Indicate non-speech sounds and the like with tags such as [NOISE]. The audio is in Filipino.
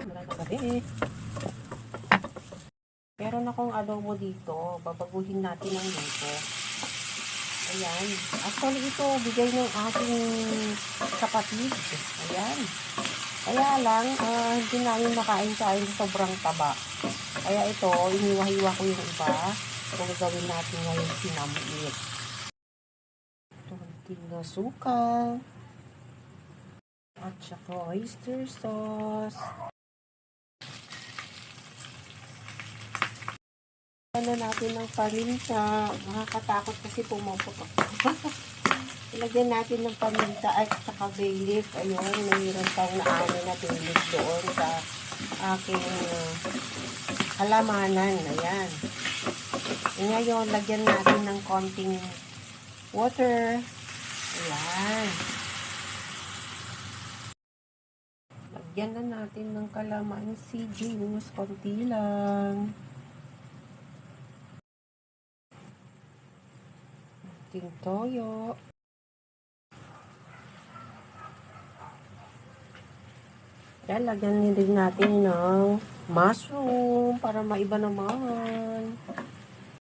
Wala na gabi. Meron akong adobo dito. Babaguhin natin ang luto. Ayan. Actually, ito, bigay ng aking kapatid. Ayan. Kaya lang, ah, hindi namin makain kain sobrang taba. Kaya ito, iniwahiwa ko yung iba. Kung gagawin natin ngayon sinamit. Tunting na suka. At saka oyster sauce. Ano natin ng paminta. Nakakatakot kasi pumuputok. [LAUGHS] Ilagyan natin ng paminta at saka bay leaf. Ayun, mayroon pang naano na bay leaf doon sa aking uh, halamanan. Ayan. Ngayon, lagyan natin ng konting water. Ayan. Lagyan na natin ng kalamansi juice. Konti lang. Konting toyo. Yan, lagyan din natin ng mushroom para maiba naman.